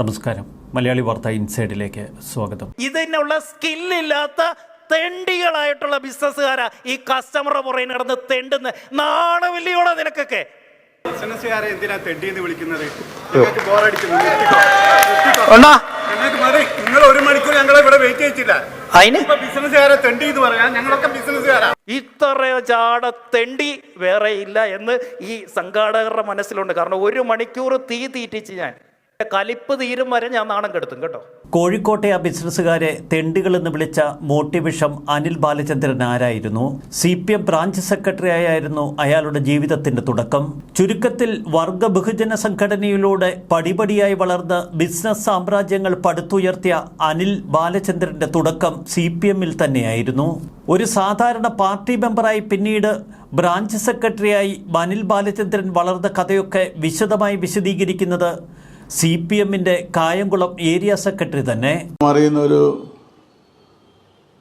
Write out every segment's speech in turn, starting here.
നമസ്കാരം. മലയാളി വാർത്ത ഇൻസൈഡിലേക്ക് സ്വാഗതം. ഇതിനുള്ള സ്കില്ലില്ലാത്ത തെണ്ടികളായിട്ടുള്ള ബിസിനസ്സുകാരാ ഈ കസ്റ്റമറുടെ പുറകെ നടന്ന് തെണ്ടുന്ന നാണവില്ലയോടെ നിനക്കൊക്കെ. ബിസിനസ്സുകാരെ എന്തിനാ തെണ്ടിയെന്ന് വിളിക്കുന്നത്. നിങ്ങൾ ഒരു മണിക്കൂർ ഞങ്ങളെ ഇവിടെ വെയിറ്റ് ചെയ്യിച്ചില്ല ബിസിനസ്സുകാരെ തെണ്ടി എന്ന് പറയാം. ഞങ്ങളൊക്കെ ബിസിനസ്സുകാരാ. ഇത്രയോ ചാട തെണ്ടി വേറെ ഇല്ല എന്ന് ഈ സംഘാടകരുടെ മനസ്സിലുണ്ട്. കാരണം ഒരു മണിക്കൂർ തീ തീറ്റിച്ച് ഞാൻ. കലിപ്പ് തീരും വരെ ഞാൻ നാണം കെടുത്തും കേട്ടോ. കോഴിക്കോട്ടെ ആ ബിസിനസ്സുകാരെ തെണ്ടികളെന്ന് വിളിച്ച മോട്ടിവിഷം അനിൽ ബാലചന്ദ്രൻ ആരായിരുന്നു? C P M branch secretary ആയിരുന്നു അയാളുടെ ജീവിതത്തിന്റെ തുടക്കം. ചുരുക്കത്തിൽ വർഗ ബഹുജന സംഘടനയിലൂടെ പടിപടിയായി വളർന്ന് ബിസിനസ് സാമ്രാജ്യങ്ങൾ പടുത്തുയർത്തിയ അനിൽ ബാലചന്ദ്രന്റെ തുടക്കം സി പി എമ്മിൽ തന്നെയായിരുന്നു. ഒരു സാധാരണ പാർട്ടി മെമ്പറായി പിന്നീട് ബ്രാഞ്ച് സെക്രട്ടറിയായി അനിൽ ബാലചന്ദ്രൻ വളർന്ന കഥയൊക്കെ വിശദമായി വിശദീകരിക്കുന്നത് സി പി എമ്മിന്റെ കായംകുളം ഏരിയ സെക്രട്ടറി തന്നെ അറിയുന്ന ഒരു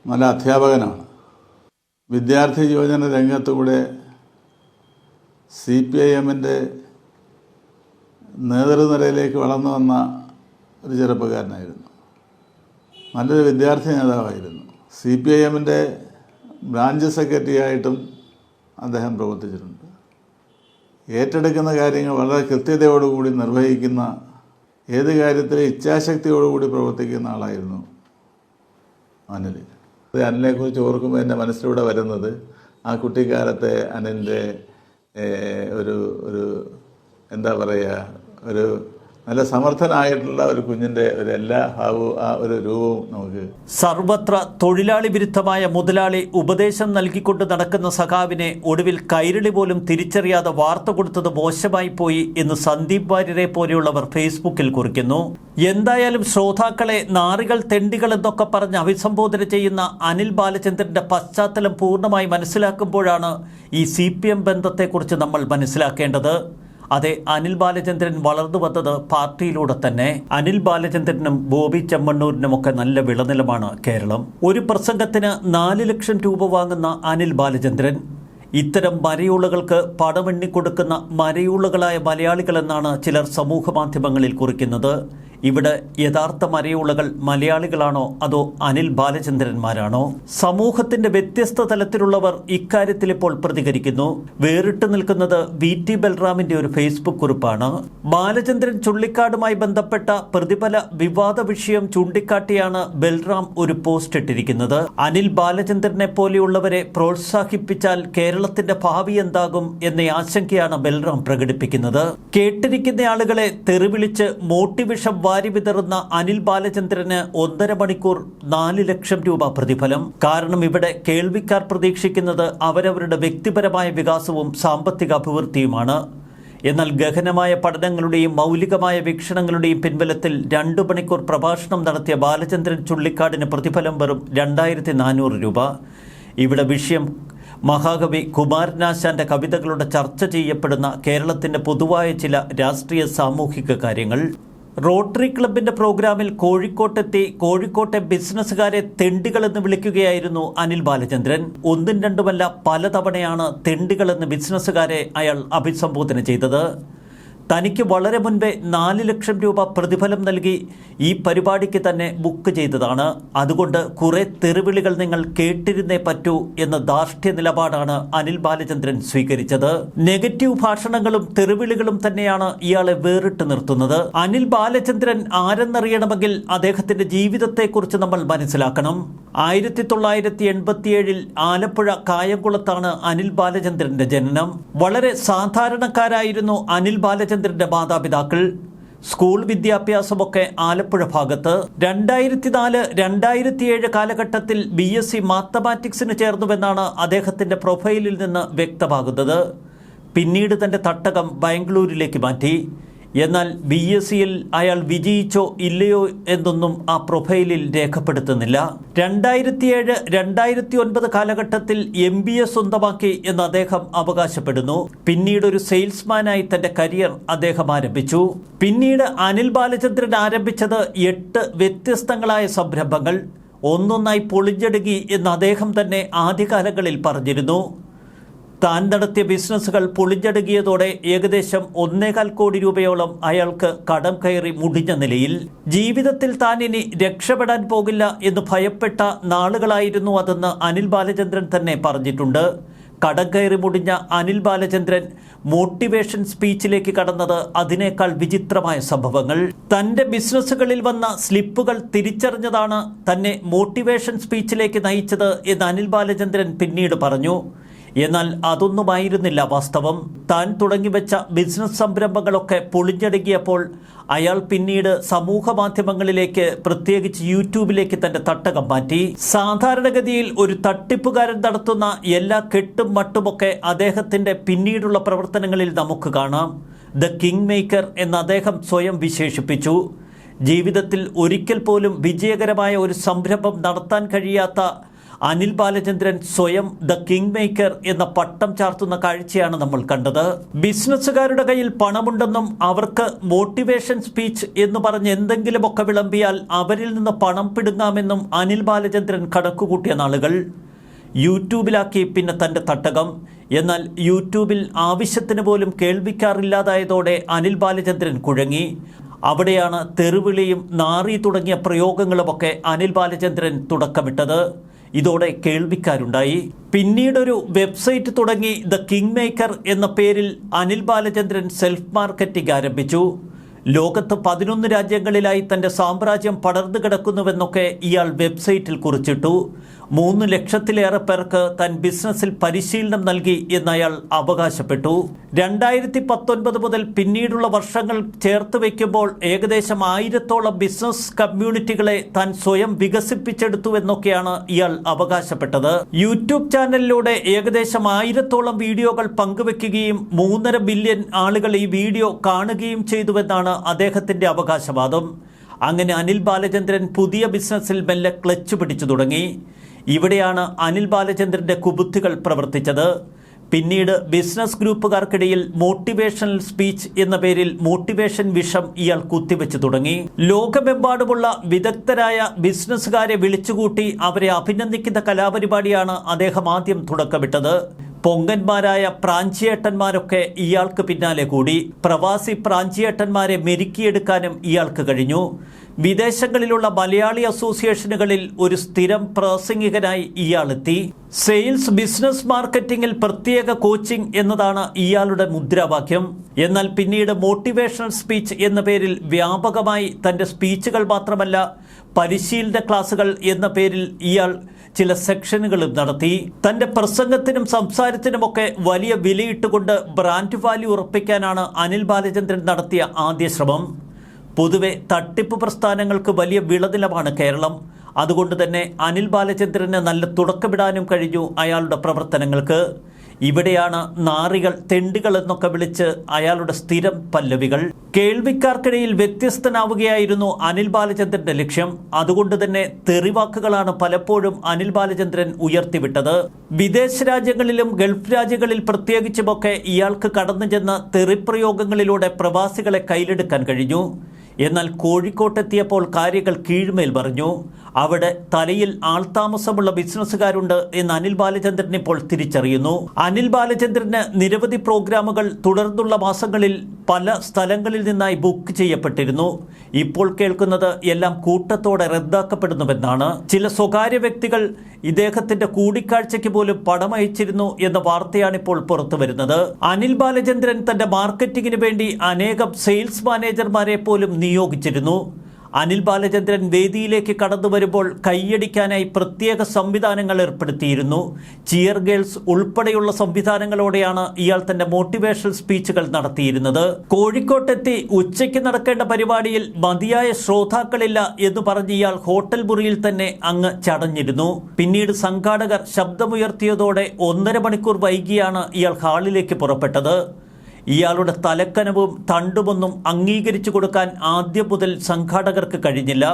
നല്ല അധ്യാപകനാണ്. വിദ്യാർത്ഥി യുവജന രംഗത്തുകൂടെ സി പി ഐ എമ്മിന്റെ നേതൃനിരയിലേക്ക് വളർന്നു വന്ന ഒരു ചെറുപ്പക്കാരനായിരുന്നു. നല്ലൊരു വിദ്യാർത്ഥി നേതാവായിരുന്നു. സി പി ഐ എമ്മിന്റെ ബ്രാഞ്ച് സെക്രട്ടറിയായിട്ടും അദ്ദേഹം പ്രവർത്തിച്ചിട്ടുണ്ട്. ഏറ്റെടുക്കുന്ന കാര്യങ്ങൾ വളരെ കൃത്യതയോടുകൂടി നിർവഹിക്കുന്ന ഏത് കാര്യത്തിലും ഇച്ഛാശക്തിയോടുകൂടി പ്രവർത്തിക്കുന്ന ആളായിരുന്നു അനിൽ. അത് അനിലിനെക്കുറിച്ച് ഓർക്കുമ്പോൾ എന്റെ മനസ്സിലൂടെ വരുന്നത് ആ കുട്ടിക്കാലത്തെ അനിലിന്റെ ഒരു ഒരു എന്താ പറയുക ഒരു നല്ല സമർത്ഥനായിട്ടുള്ള ഒരു കുഞ്ഞിന്റെ ഒരു എല്ലാ ഭാവവും ആ ഒരു രൂപവും നമുക്ക് സർവത്ര തൊഴിലാളി വിരുദ്ധമായ മുതലാളി ഉപദേശം നൽകിക്കൊണ്ട് നടക്കുന്ന സഖാവിനെ ഒടുവിൽ കൈരളി പോലും തിരിച്ചറിയാതെ വാർത്ത കൊടുത്തത് മോശമായി പോയി എന്ന് സന്ദീപ് വാര്യരെ പോലെയുള്ളവർ ഫേസ്ബുക്കിൽ കുറിക്കുന്നു. എന്തായാലും ശ്രോതാക്കളെ നാറികൾ തെണ്ടികൾ എന്നൊക്കെ പറഞ്ഞ് അഭിസംബോധന ചെയ്യുന്ന അനിൽ ബാലചന്ദ്രന്റെ പശ്ചാത്തലം പൂർണമായി മനസ്സിലാക്കുമ്പോഴാണ് ഈ സി ബന്ധത്തെക്കുറിച്ച് നമ്മൾ മനസ്സിലാക്കേണ്ടത്. അതെ അനിൽ ബാലചന്ദ്രൻ വളർന്നു വന്നത് പാർട്ടിയിലൂടെ തന്നെ. അനിൽ ബാലചന്ദ്രനും ബോബി ചെമ്മണ്ണൂരിനുമൊക്കെ നല്ല വിളനിലമാണ് കേരളം. ഒരു പ്രസംഗത്തിന് നാല് ലക്ഷം രൂപ വാങ്ങുന്ന അനിൽ ബാലചന്ദ്രൻ ഇത്തരം മരയുളകൾക്ക് പടമെണ്ണിക്കൊടുക്കുന്ന മരയൂളുകളായ മലയാളികളെന്നാണ് ചിലർ സമൂഹ മാധ്യമങ്ങളിൽ കുറിക്കുന്നത്. ഇവിടെ യഥാർത്ഥ മരയുളകൾ മലയാളികളാണോ അതോ അനിൽ ബാലചന്ദ്രന്മാരാണോ? സമൂഹത്തിന്റെ വ്യത്യസ്ത തലത്തിലുള്ളവർ ഇക്കാര്യത്തിൽ ഇപ്പോൾ പ്രതികരിക്കുന്നു. വേറിട്ട് നിൽക്കുന്നത് വി ടി ബൽറാമിന്റെ ഒരു ഫേസ്ബുക്ക് കുറിപ്പാണ്. ബാലചന്ദ്രൻ ചുള്ളിക്കാടുമായി ബന്ധപ്പെട്ട പ്രതിഫല വിവാദ വിഷയം ചൂണ്ടിക്കാട്ടിയാണ് ബൽറാം ഒരു പോസ്റ്റ് ഇട്ടിരിക്കുന്നത്. അനിൽ ബാലചന്ദ്രനെ പോലെയുള്ളവരെ പ്രോത്സാഹിപ്പിച്ചാൽ കേരളത്തിന്റെ ഭാവി എന്താകും എന്ന ആശങ്കയാണ് ബൽറാം പ്രകടിപ്പിക്കുന്നത്. കേട്ടിരിക്കുന്ന ആളുകളെ തെറിവിളിച്ച് മോട്ടിവിഷം വാരി വിതറുന്ന അനിൽ ബാലചന്ദ്രന് ഒന്നര മണിക്കൂർ നാല് ലക്ഷം രൂപ പ്രതിഫലം. കാരണം ഇവിടെ കേൾവിക്കാർ പ്രതീക്ഷിക്കുന്നത് അവരവരുടെ വ്യക്തിപരമായ വികാസവും സാമ്പത്തിക അഭിവൃദ്ധിയുമാണ്. എന്നാൽ ഗഹനമായ പഠനങ്ങളുടെയും മൗലികമായ വീക്ഷണങ്ങളുടെയും പിൻബലത്തിൽ രണ്ടു മണിക്കൂർ പ്രഭാഷണം നടത്തിയ ബാലചന്ദ്രൻ ചുള്ളിക്കാടിന് പ്രതിഫലം വെറും രണ്ടായിരത്തി നാനൂറ് രൂപ. ഇവിടെ വിഷയം മഹാകവി കുമാരനാശാന്റെ കവിതകളുടെ ചർച്ച ചെയ്യപ്പെടുന്ന കേരളത്തിന്റെ പൊതുവായ ചില രാഷ്ട്രീയ സാമൂഹിക കാര്യങ്ങൾ. റോട്ടറി ക്ലബിന്റെ പ്രോഗ്രാമിൽ കോഴിക്കോട്ടെത്തി കോഴിക്കോട്ടെ ബിസിനസ്സുകാരെ തെണ്ടികളെന്ന് വിളിക്കുകയായിരുന്നു അനിൽ ബാലചന്ദ്രൻ. ഒന്നും രണ്ടുമല്ല പലതവണയാണ് തെണ്ടികളെന്ന് ബിസിനസ്സുകാരെ അയാൾ അഭിസംബോധന ചെയ്തത്. തനിക്ക് വളരെ മുൻപേ നാല് ലക്ഷം രൂപ പ്രതിഫലം നൽകി ഈ പരിപാടിക്ക് തന്നെ ബുക്ക് ചെയ്തതാണ്. അതുകൊണ്ട് കുറെ തെറിവിളികൾ നിങ്ങൾ കേട്ടിരുന്നേ പറ്റൂ എന്ന ദാർഷ്ട്യ നിലപാടാണ് അനിൽ ബാലചന്ദ്രൻ സ്വീകരിച്ചത്. നെഗറ്റീവ് ഭാഷണങ്ങളും തെറിവിളികളും തന്നെയാണ് ഇയാളെ വേറിട്ട് നിർത്തുന്നത്. അനിൽ ബാലചന്ദ്രൻ ആരെന്നറിയണമെങ്കിൽ അദ്ദേഹത്തിന്റെ ജീവിതത്തെക്കുറിച്ച് നമ്മൾ മനസ്സിലാക്കണം. ആയിരത്തി തൊള്ളായിരത്തി എൺപത്തിയേഴിൽ ആലപ്പുഴ കായംകുളത്താണ് അനിൽ ബാലചന്ദ്രന്റെ ജനനം. വളരെ സാധാരണക്കാരായിരുന്നു അനിൽ ബാലചന്ദ്രന്റെ മാതാപിതാക്കൾ സ്കൂൾ വിദ്യാഭ്യാസമൊക്കെ ആലപ്പുഴ ഭാഗത്ത്. രണ്ടായിരത്തി നാല് രണ്ടായിരത്തിയേഴ് കാലഘട്ടത്തിൽ ബി എസ് സി മാത്തമാറ്റിക്സിന് ചേർന്നുവെന്നാണ് അദ്ദേഹത്തിന്റെ പ്രൊഫൈലിൽ നിന്ന് വ്യക്തമാകുന്നത്. പിന്നീട് തന്റെ തട്ടകം ബാംഗ്ലൂരിലേക്ക് മാറ്റി. എന്നാൽ ബി എസ് സിയിൽ അയാൾ വിജയിച്ചോ ഇല്ലയോ എന്നൊന്നും ആ പ്രൊഫൈലിൽ രേഖപ്പെടുത്തുന്നില്ല. രണ്ടായിരത്തിയേഴ് രണ്ടായിരത്തി ഒൻപത് കാലഘട്ടത്തിൽ എം ബി എ സ്വന്തമാക്കി എന്ന് അദ്ദേഹം അവകാശപ്പെടുന്നു. പിന്നീട് ഒരു സെയിൽസ്മാനായി തന്റെ കരിയർ അദ്ദേഹം ആരംഭിച്ചു. പിന്നീട് അനിൽ ബാലചന്ദ്രൻ ആരംഭിച്ചത് എട്ട് വ്യത്യസ്തങ്ങളായ സംരംഭങ്ങൾ. ഒന്നൊന്നായി പൊളിഞ്ഞടുങ്ങി എന്ന് അദ്ദേഹം തന്നെ ആദ്യകാലങ്ങളിൽ പറഞ്ഞിരുന്നു. താൻ നടത്തിയ ബിസിനസ്സുകൾ പൊളിഞ്ഞടുങ്ങിയതോടെ ഏകദേശം ഒന്നേകാൽ കോടി രൂപയോളം അയാൾക്ക് കടം കയറി മുടിഞ്ഞ നിലയിൽ. ജീവിതത്തിൽ താൻ ഇനി രക്ഷപ്പെടാൻ പോകില്ല എന്ന് ഭയപ്പെട്ട നാളുകളായിരുന്നു അതെന്ന് അനിൽ ബാലചന്ദ്രൻ തന്നെ പറഞ്ഞിട്ടുണ്ട്. കടം കയറി മുടിഞ്ഞ അനിൽ ബാലചന്ദ്രൻ മോട്ടിവേഷൻ സ്പീച്ചിലേക്ക് കടന്നത് അതിനേക്കാൾ വിചിത്രമായ സംഭവങ്ങൾ. തന്റെ ബിസിനസ്സുകളിൽ വന്ന സ്ലിപ്പുകൾ തിരിച്ചറിഞ്ഞതാണ് തന്നെ മോട്ടിവേഷൻ സ്പീച്ചിലേക്ക് നയിച്ചത് എന്ന് അനിൽ ബാലചന്ദ്രൻ പിന്നീട് പറഞ്ഞു. എന്നാൽ അതൊന്നുമായിരുന്നില്ല വാസ്തവം. താൻ തുടങ്ങിവെച്ച ബിസിനസ് സംരംഭങ്ങളൊക്കെ പൊളിഞ്ഞടുങ്ങിയപ്പോൾ അയാൾ പിന്നീട് സമൂഹ മാധ്യമങ്ങളിലേക്ക് പ്രത്യേകിച്ച് യൂട്യൂബിലേക്ക് തന്റെ തട്ടകം മാറ്റി. സാധാരണഗതിയിൽ ഒരു തട്ടിപ്പുകാരൻ നടത്തുന്ന എല്ലാ കെട്ടും മട്ടുമൊക്കെ അദ്ദേഹത്തിന്റെ പിന്നീടുള്ള പ്രവർത്തനങ്ങളിൽ നമുക്ക് കാണാം. ദ കിങ് മേക്കർ എന്ന് അദ്ദേഹം സ്വയം വിശേഷിപ്പിച്ചു. ജീവിതത്തിൽ ഒരിക്കൽ പോലും വിജയകരമായ ഒരു സംരംഭം നടത്താൻ കഴിയാത്ത അനിൽ ബാലചന്ദ്രൻ സ്വയം ദ കിങ് മേക്കർ എന്ന പട്ടം ചാർത്തുന്ന കാഴ്ചയാണ് നമ്മൾ കണ്ടത്. ബിസിനസ്സുകാരുടെ കയ്യിൽ പണമുണ്ടെന്നും അവർക്ക് മോട്ടിവേഷൻ സ്പീച്ച് എന്ന് പറഞ്ഞ് എന്തെങ്കിലുമൊക്കെ വിളമ്പിയാൽ അവരിൽ നിന്ന് പണം പിടുങ്ങാമെന്നും അനിൽ ബാലചന്ദ്രൻ കണക്കുകൂട്ടിയ നാളുകൾ. യൂട്യൂബിലാക്കി പിന്നെ തന്റെ തട്ടകം. എന്നാൽ യൂട്യൂബിൽ ആവശ്യത്തിന് പോലും കേൾവിക്കാറില്ലാതായതോടെ അനിൽ ബാലചന്ദ്രൻ കുഴങ്ങി. അവിടെയാണ് തെറിവിളിയും നാറി തുടങ്ങിയ പ്രയോഗങ്ങളുമൊക്കെ അനിൽ ബാലചന്ദ്രൻ തുടക്കമിട്ടത്. ഇതോടെ കേൾവിക്കാരുണ്ടായി. പിന്നീടൊരു വെബ്സൈറ്റ് തുടങ്ങി ദ കിങ് മേക്കർ എന്ന പേരിൽ അനിൽ ബാലചന്ദ്രൻ സെൽഫ് മാർക്കറ്റിംഗ് ആരംഭിച്ചു. ലോകത്ത് പതിനൊന്ന് രാജ്യങ്ങളിലായി തന്റെ സാമ്രാജ്യം പടർന്നു കിടക്കുന്നുവെന്നൊക്കെ ഇയാൾ വെബ്സൈറ്റിൽ കുറിച്ചിട്ടു. മൂന്ന് ലക്ഷത്തിലേറെ പേർക്ക് തൻ ബിസിനസ്സിൽ പരിശീലനം നൽകി എന്ന് അയാൾ അവകാശപ്പെട്ടു. രണ്ടായിരത്തി പത്തൊൻപത് മുതൽ പിന്നീടുള്ള വർഷങ്ങൾ ചേർത്ത് വയ്ക്കുമ്പോൾ ഏകദേശം ആയിരത്തോളം ബിസിനസ് കമ്മ്യൂണിറ്റികളെ താൻ സ്വയം വികസിപ്പിച്ചെടുത്തു എന്നൊക്കെയാണ് ഇയാൾ അവകാശപ്പെട്ടത്. യൂട്യൂബ് ചാനലിലൂടെ ഏകദേശം ആയിരത്തോളം വീഡിയോകൾ പങ്കുവെക്കുകയും മൂന്നര ബില്യൺ ആളുകൾ ഈ വീഡിയോ കാണുകയും ചെയ്തുവെന്നാണ് അദ്ദേഹത്തിന്റെ അവകാശവാദം. അങ്ങനെ അനിൽ ബാലചന്ദ്രൻ പുതിയ ബിസിനസ്സിൽ മെല്ലെ ക്ലച്ച് പിടിച്ചു തുടങ്ങി. ഇവിടെയാണ് അനിൽ ബാലചന്ദ്രന്റെ കുബുദ്ധികൾ പ്രവർത്തിച്ചത്. പിന്നീട് ബിസിനസ് ഗ്രൂപ്പുകാർക്കിടയിൽ മോട്ടിവേഷണൽ സ്പീച്ച് എന്ന പേരിൽ മോട്ടിവേഷൻ വിഷം ഇയാൾ കുത്തിവെച്ചു തുടങ്ങി. ലോകമെമ്പാടുമുള്ള വിദഗ്ധരായ ബിസിനസ്സുകാരെ വിളിച്ചുകൂട്ടി അവരെ അഭിനന്ദിക്കുന്ന കലാപരിപാടിയാണ് അദ്ദേഹം ആദ്യം തുടക്കമിട്ടത്. പൊങ്കന്മാരായ പ്രാഞ്ചിയേട്ടന്മാരൊക്കെ ഇയാൾക്ക് പിന്നാലെ കൂടി. പ്രവാസി പ്രാഞ്ചിയേട്ടന്മാരെ മെരുക്കിയെടുക്കാനും ഇയാൾക്ക് കഴിഞ്ഞു. വിദേശങ്ങളിലുള്ള മലയാളി അസോസിയേഷനുകളിൽ ഒരു സ്ഥിരം പ്രാസംഗികനായി ഇയാളെത്തി. സെയിൽസ് ബിസിനസ് മാർക്കറ്റിംഗിൽ പ്രത്യേക കോച്ചിംഗ് എന്നതാണ് ഇയാളുടെ മുദ്രാവാക്യം. എന്നാൽ പിന്നീട് മോട്ടിവേഷണൽ സ്പീച്ച് എന്ന പേരിൽ വ്യാപകമായി തന്റെ സ്പീച്ചുകൾ മാത്രമല്ല പരിശീലന ക്ലാസുകൾ എന്ന പേരിൽ ഇയാൾ ചില സെക്ഷനുകളും നടത്തി. തന്റെ പ്രസംഗത്തിനും സംസാരത്തിനുമൊക്കെ വലിയ വിലയിട്ടുകൊണ്ട് ബ്രാൻഡ് വാല്യൂ ഉറപ്പിക്കാനാണ് അനിൽ ബാലചന്ദ്രൻ നടത്തിയ ആദ്യ ശ്രമം. പൊതുവെ തട്ടിപ്പ് പ്രസ്ഥാനങ്ങൾക്ക് വലിയ വിളനിലമാണ് കേരളം. അതുകൊണ്ട് തന്നെ അനിൽ ബാലചന്ദ്രന് നല്ല തുടക്കമിടാനും കഴിഞ്ഞു അയാളുടെ പ്രവർത്തനങ്ങൾക്ക്. ഇവിടെയാണ് നാറികൾ തെണ്ടുകൾ എന്നൊക്കെ വിളിച്ച് അയാളുടെ സ്ഥിരം പല്ലവികൾ. കേൾവിക്കാർക്കിടയിൽ വ്യത്യസ്തനാവുകയായിരുന്നു അനിൽ ബാലചന്ദ്രന്റെ ലക്ഷ്യം. അതുകൊണ്ട് തന്നെ തെറിവാക്കുകളാണ് പലപ്പോഴും അനിൽ ബാലചന്ദ്രൻ ഉയർത്തിവിട്ടത്. വിദേശ രാജ്യങ്ങളിലും ഗൾഫ് രാജ്യങ്ങളിൽ പ്രത്യേകിച്ചുമൊക്കെ ഇയാൾക്ക് കടന്നു ചെന്ന തെറിപ്രയോഗങ്ങളിലൂടെ പ്രവാസികളെ കയ്യിലെടുക്കാൻ കഴിഞ്ഞു. എന്നാൽ കോഴിക്കോട്ടെത്തിയപ്പോൾ കാര്യങ്ങൾ കീഴ്മേൽ പറഞ്ഞു അവിടെ തലയിൽ ആൾതാമസമുള്ള ബിസിനസ്സുകാരുണ്ട് എന്ന് അനിൽ ബാലചന്ദ്രൻ ഇപ്പോൾ തിരിച്ചറിയുന്നു. അനിൽ ബാലചന്ദ്രന് നിരവധി പ്രോഗ്രാമുകൾ തുടർന്നുള്ള മാസങ്ങളിൽ പല സ്ഥലങ്ങളിൽ നിന്നായി ബുക്ക് ചെയ്യപ്പെട്ടിരുന്നു. ഇപ്പോൾ കേൾക്കുന്നത് എല്ലാം കൂട്ടത്തോടെ റദ്ദാക്കപ്പെടുന്നുവെന്നാണ്. ചില സ്വകാര്യ വ്യക്തികൾ ഇദ്ദേഹത്തിന്റെ കൂടിക്കാഴ്ചയ്ക്ക് പോലും പണം അയച്ചിരുന്നു എന്ന വാർത്തയാണിപ്പോൾ പുറത്തു വരുന്നത് അനിൽ ബാലചന്ദ്രൻ തന്റെ മാർക്കറ്റിംഗിന് വേണ്ടി അനേകം സെയിൽസ് മാനേജർമാരെ പോലും നിയോഗിച്ചിരുന്നു. അനിൽ ബാലചന്ദ്രൻ വേദിയിലേക്ക് കടന്നു വരുമ്പോൾ കൈയടിക്കാനായി പ്രത്യേക സംവിധാനങ്ങൾ ഏർപ്പെടുത്തിയിരുന്നു. ചിയർ ഗേൾസ് ഉൾപ്പെടെയുള്ള സംവിധാനങ്ങളോടെയാണ് ഇയാൾ തന്റെ മോട്ടിവേഷണൽ സ്പീച്ചുകൾ നടത്തിയിരുന്നത്. കോഴിക്കോട്ടെത്തി ഉച്ചയ്ക്ക് നടക്കേണ്ട പരിപാടിയിൽ മതിയായ ശ്രോതാക്കളില്ല എന്ന് പറഞ്ഞ് ഇയാൾ ഹോട്ടൽ മുറിയിൽ തന്നെ അങ്ങ് ചടഞ്ഞിരുന്നു. പിന്നീട് സംഘാടകർ ശബ്ദമുയർത്തിയതോടെ ഒന്നര മണിക്കൂർ വൈകിയാണ് ഇയാൾ ഹാളിലേക്ക് പുറപ്പെട്ടത്. ഇയാളുടെ തലക്കനവും തണ്ടുമൊന്നും അംഗീകരിച്ചു കൊടുക്കാൻ ആദ്യം മുതൽ സംഘാടകർക്ക് കഴിഞ്ഞില്ല.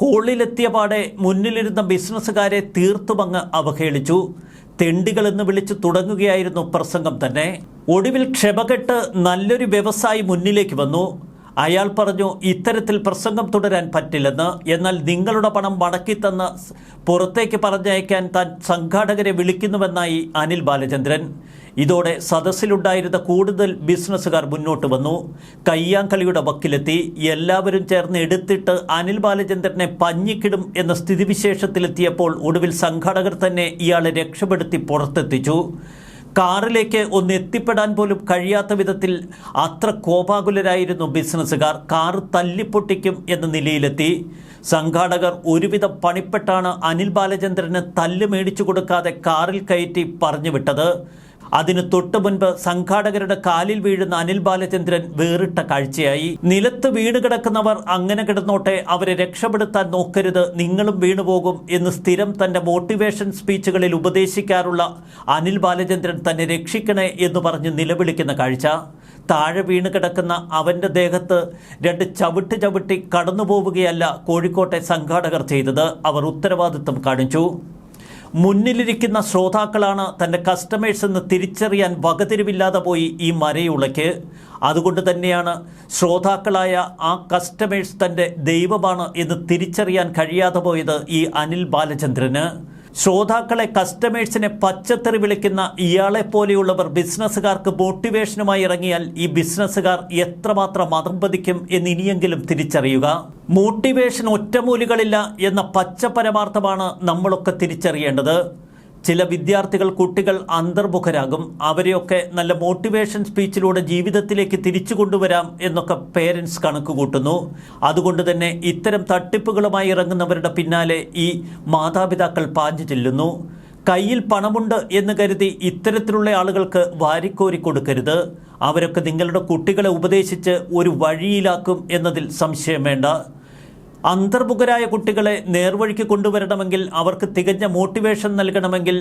ഹോളിലെത്തിയ പാടെ മുന്നിലിരുന്ന ബിസിനസ്സുകാരെ തീർത്തുമങ്ങ് അവഹേളിച്ചു. തെണ്ടികളെന്ന് വിളിച്ചു തുടങ്ങുകയായിരുന്നു പ്രസംഗം തന്നെ. ഒടുവിൽ ക്ഷമകെട്ട് നല്ലൊരു വ്യവസായി മുന്നിലേക്ക് വന്നു. അയാൾ പറഞ്ഞു ഇത്തരത്തിൽ പ്രസംഗം തുടരാൻ പറ്റില്ലെന്ന്. എന്നാൽ നിങ്ങളുടെ പണം മടക്കിത്തന്ന് പുറത്തേക്ക് പറഞ്ഞയക്കാൻ താൻ സംഘാടകരെ വിളിക്കുന്നുവെന്നായി അനിൽ ബാലചന്ദ്രൻ. ഇതോടെ സദസ്സിലുണ്ടായിരുന്ന കൂടുതൽ ബിസിനസ്സുകാർ മുന്നോട്ട് വന്നു. കയ്യാങ്കളിയുടെ വക്കിലെത്തി. എല്ലാവരും ചേർന്ന് എടുത്തിട്ട് അനിൽ ബാലചന്ദ്രനെ പഞ്ഞിക്കിടും എന്ന സ്ഥിതിവിശേഷത്തിലെത്തിയപ്പോൾ ഒടുവിൽ സംഘാടകർ തന്നെ ഇയാളെ രക്ഷപ്പെടുത്തി പുറത്തെത്തിച്ചു. കാറിലേക്ക് ഒന്ന് എത്തിപ്പെടാൻ പോലും കഴിയാത്ത വിധത്തിൽ അത്ര കോപാകുലരായിരുന്നു ബിസിനസ്സുകാർ. കാർ തല്ലിപ്പൊട്ടിക്കും എന്ന നിലയിലെത്തി. സംഘാടകർ ഒരുവിധം പണിപ്പെട്ടാണ് അനിൽ ബാലചന്ദ്രന് തല്ല് മേടിച്ചു കൊടുക്കാതെ കാറിൽ കയറ്റി പറഞ്ഞു വിട്ടത്. അതിനു തൊട്ടു മുൻപ് സംഘാടകരുടെ കാലിൽ വീഴുന്ന അനിൽ ബാലചന്ദ്രൻ വേറിട്ട കാഴ്ചയായി. നിലത്ത് വീണ് കിടക്കുന്നവർ അങ്ങനെ കിടന്നോട്ടെ അവരെ രക്ഷപ്പെടുത്താൻ നോക്കരുത് നിങ്ങളും വീണുപോകും എന്ന് സ്ഥിരം തന്റെ മോട്ടിവേഷൻ സ്പീച്ചുകളിൽ ഉപദേശിക്കാറുള്ള അനിൽ ബാലചന്ദ്രൻ തന്നെ രക്ഷിക്കണേ എന്ന് പറഞ്ഞ് നിലവിളിക്കുന്ന കാഴ്ച. താഴെ വീണ് കിടക്കുന്ന അവന്റെ ദേഹത്ത് രണ്ട് ചവിട്ട് ചവിട്ടി കടന്നു പോവുകയല്ല കോഴിക്കോട്ടെ സംഘാടകർ ചെയ്തത്. അവർ ഉത്തരവാദിത്വം കാണിച്ചു. മുന്നിലിരിക്കുന്ന ശ്രോതാക്കളാണ് തന്റെ കസ്റ്റമേഴ്സ് എന്ന് തിരിച്ചറിയാൻ വകതിരിവില്ലാതെ പോയി ഈ മരയുളയ്ക്ക് അതുകൊണ്ട് തന്നെയാണ് ശ്രോതാക്കളായ ആ കസ്റ്റമേഴ്സ് തന്റെ ദൈവമാണ് എന്ന് തിരിച്ചറിയാൻ കഴിയാതെ പോയത് ഈ അനിൽ ബാലചന്ദ്രന്. ശ്രോതാക്കളെ കസ്റ്റമേഴ്സിനെ പച്ചത്തെറി വിളിക്കുന്ന ഇയാളെ പോലെയുള്ളവർ ബിസിനസ്സുകാർക്ക് മോട്ടിവേഷനുമായി ഇറങ്ങിയാൽ ഈ ബിസിനസ്സുകാർ എത്രമാത്രം മതംപതിക്കും എന്ന് ഇനിയെങ്കിലും തിരിച്ചറിയുക. മോട്ടിവേഷൻ ഒറ്റമൂലികളില്ല എന്ന പച്ച പരമാർത്ഥമാണ് നമ്മളൊക്കെ തിരിച്ചറിയേണ്ടത്. ചില വിദ്യാർത്ഥികൾ കുട്ടികൾ അന്തർമുഖരാകും. അവരെയൊക്കെ നല്ല മോട്ടിവേഷൻ സ്പീച്ചിലൂടെ ജീവിതത്തിലേക്ക് തിരിച്ചു കൊണ്ടുവരാം എന്നൊക്കെ പേരൻസ് കണക്ക് കൂട്ടുന്നു. അതുകൊണ്ട് തന്നെ ഇത്തരം തട്ടിപ്പുകളുമായി ഇറങ്ങുന്നവരുടെ പിന്നാലെ ഈ മാതാപിതാക്കൾ പാഞ്ഞു ചെല്ലുന്നു. കയ്യിൽ പണമുണ്ട് എന്ന് കരുതി ഇത്തരത്തിലുള്ള ആളുകൾക്ക് വാരിക്കോരി കൊടുക്കരുത്. അവരൊക്കെ നിങ്ങളുടെ കുട്ടികളെ ഉപദേശിച്ച് ഒരു വഴിയിലാക്കും എന്നതിൽ സംശയം വേണ്ട. അന്തർമുഖരായ കുട്ടികളെ നേർവഴിക്ക് കൊണ്ടുവരണമെങ്കിൽ അവർക്ക് തികഞ്ഞ മോട്ടിവേഷൻ നൽകണമെങ്കിൽ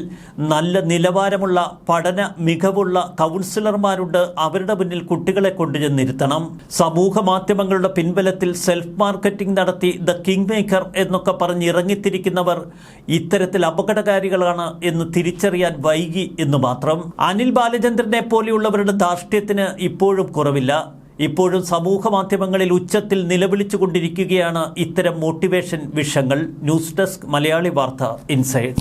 നല്ല നിലവാരമുള്ള പഠന മികവുള്ള കൗൺസിലർമാരുണ്ട് അവരുടെ മുന്നിൽ കുട്ടികളെ കൊണ്ടുചെന്നിരുത്തണം സമൂഹ മാധ്യമങ്ങളുടെ പിൻബലത്തിൽ സെൽഫ് മാർക്കറ്റിംഗ് നടത്തി ദ കിങ് മേക്കർ എന്നൊക്കെ പറഞ്ഞ് ഇറങ്ങിത്തിരിക്കുന്നവർ ഇത്തരത്തിൽ അപകടകാരികളാണ് എന്ന് തിരിച്ചറിയാൻ വൈകി എന്ന് മാത്രം. അനിൽ ബാലചന്ദ്രനെ പോലെയുള്ളവരുടെ ധാർഷ്ട്യത്തിന് ഇപ്പോഴും കുറവില്ല. ഇപ്പോഴും സമൂഹ മാധ്യമങ്ങളിൽ ഉച്ചത്തിൽ നിലവിളിച്ചുകൊണ്ടിരിക്കുകയാണ് ഇത്തരം മോട്ടിവേഷൻ വിഷയങ്ങൾ. ന്യൂസ് ഡെസ്ക് മലയാളി വാർത്ത ഇൻസൈഡ്.